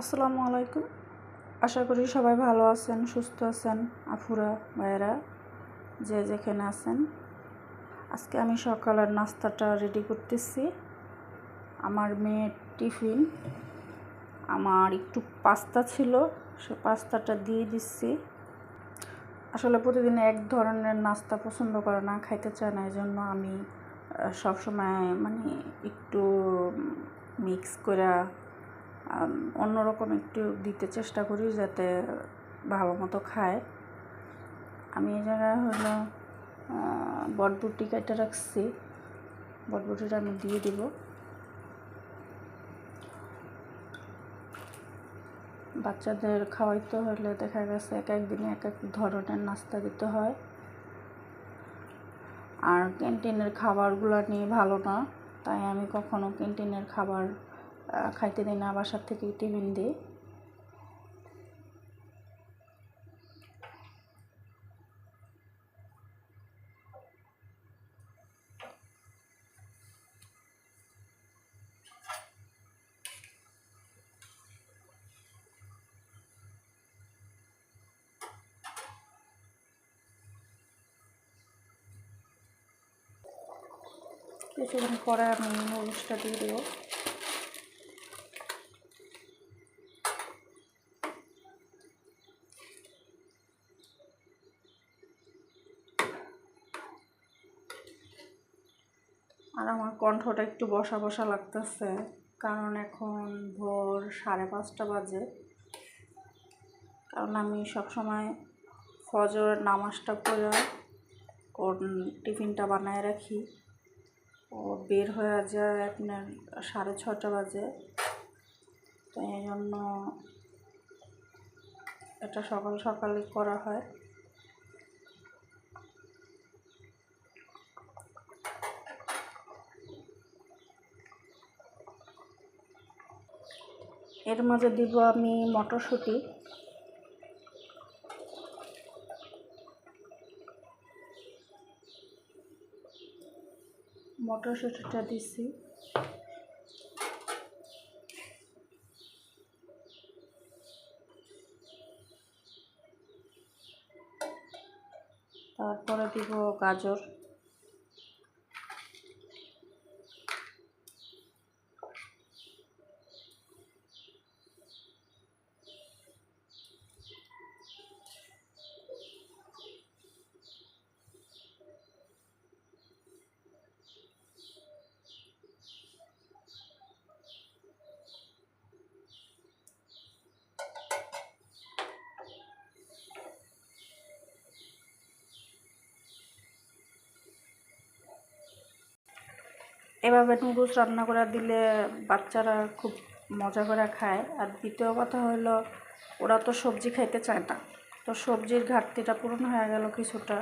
আসসালামু আলাইকুম। আশা করি সবাই ভালো আছেন, সুস্থ আছেন আফুরা ভাইয়েরা, যে যেখানে আছেন। আজকে আমি সকালের নাস্তাটা রেডি করতেছি। আমার মেয়ের টিফিন। আমার একটু পাস্তা ছিল, সে পাস্তাটা দিয়ে দিচ্ছি। আসলে প্রতিদিন এক ধরনের নাস্তা পছন্দ করে না, খাইতে চায় না এই জন্য আমি সবসময় মানে একটু মিক্স করে অন্যরকম একটু দিতে চেষ্টা করি যাতে ভালো মতো খায়। আমি এই জায়গায় হলো বটবুটি কেটে রাখছি। বটবুটিটা আমি দিয়ে দিব। বাচ্চাদের খাওয়াইতে হলে দেখা গেছে এক এক দিনে এক এক ধরনের নাস্তা দিতে হয়। আর ক্যান্টিনের খাবারগুলো নিয়ে ভালো না, তাই আমি কখনো ক্যান্টিনের খাবার খাইতে দেয় না বাসার থেকে টিফিন দিই কিছুক্ষণ পরে আমি নুডলসটা দিয়ে দেবো। আর আমার কণ্ঠটা একটু বসা বসা লাগতেছে, কারণ এখন ভোর সাড়ে পাঁচটা বাজে। কারণ আমি সবসময় ফজরের নামাজটা করে ওর টিফিনটা বানায় রাখি। ও বের হয়ে যায় আপনার সাড়ে ছটা বাজে। তো এই জন্য এটা সকাল সকালে করা হয়। এর মাঝে দিব আমি মটরশুঁটি। মটরশুঁটিটা দিছি। তারপরে দিব গাজর। এভাবে নুডলস রান্না করে দিলে বাচ্চারা খুব মজা করে খায়। আর দ্বিতীয় কথা হলো ওরা তো সবজি খাইতে চায় না। তো সবজির ঘাটতিটা পূরণ হয়ে গেল কিছুটা।